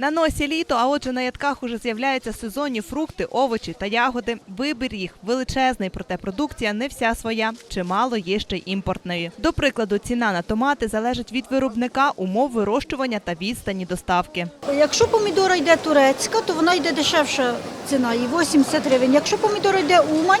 На носі літо, а отже на ядках уже з'являються сезонні фрукти, овочі та ягоди. Вибір їх величезний, проте продукція не вся своя. Чимало є ще й імпортної. До прикладу, ціна на томати залежить від виробника, умов вирощування та відстані доставки. Якщо помідора йде турецька, то вона йде дешевша ціна, її 80 гривень. Якщо помідора йде Умань,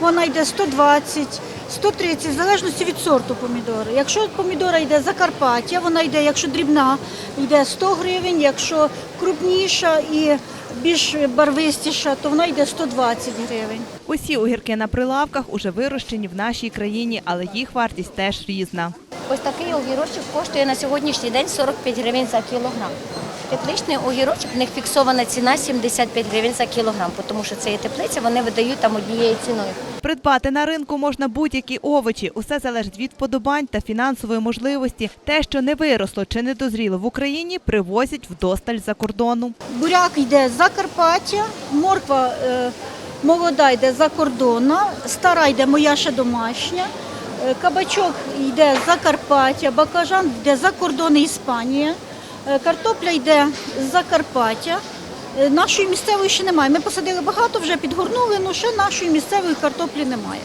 вона йде 120, 130, в залежності від сорту помідори. Якщо помідора йде Закарпаття, вона йде, якщо дрібна, йде 100 гривень, якщо крупніша і більш барвистіша, то вона йде 120 гривень. Усі огірки на прилавках уже вирощені в нашій країні, але їх вартість теж різна. Ось такий огірочок коштує на сьогоднішній день 45 гривень за кілограм. Тепличний огірочок, в них фіксована ціна 75 гривень за кілограм, тому що це є теплиця, вони видають там однією ціною. Придбати на ринку можна будь-які овочі. Усе залежить від подобань та фінансової можливості. Те, що не виросло чи не дозріло в Україні, привозять вдосталь за кордону. Буряк йде з Закарпаття, морква е, молода йде за кордона, стара йде моя ще домашня, е, кабачок йде з Закарпаття, баклажан йде за кордони Іспанія, е, картопля йде з Закарпаття. Е, Нашої місцевої ще немає. Ми посадили багато, вже підгорнули, але ще нашої місцевої картоплі немає.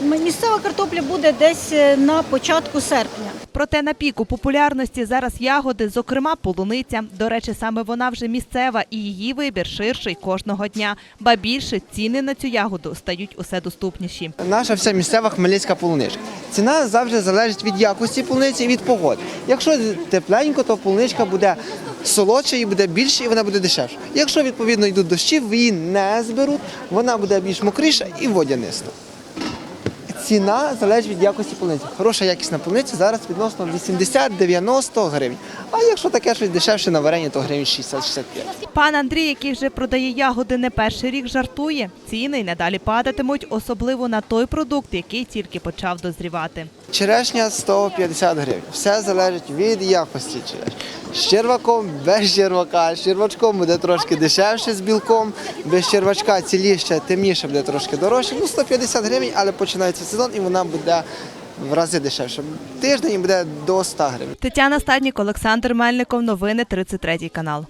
Місцева картопля буде десь е, на початку серпня. Проте на піку популярності зараз ягоди, зокрема полуниця. До речі, саме вона вже місцева і її вибір ширший кожного дня. Ба більше ціни на цю ягоду стають усе доступніші. Наша вся місцева хмельницька полуничка. Ціна завжди залежить від якості полуниці і від погоди. Якщо тепленько, то полуничка буде солодша і буде більше, і вона буде дешевша. Якщо відповідно йдуть дощі, її не зберуть, вона буде більш мокріша і водяниста. Ціна залежить від якості полуниці. Хороша якісна полуниця зараз відносно 80-90 гривень. А якщо таке щось дешевше на варені, то гривень 60-65. Пан Андрій, який вже продає ягоди не перший рік, жартує. Ціни й надалі падатимуть, особливо на той продукт, який тільки почав дозрівати. Черешня 150 гривень. Все залежить від якості черешні. З черваком, без червака. З червачком буде трошки дешевше з білком, без червачка ціліше, темніше буде трошки дорожче. Ну, 150 гривень, але починається сезон і вона буде в рази дешевше. Тиждень буде до 100 гривень. Тетяна Стаднік, Олександр Мельников. Новини 33 канал.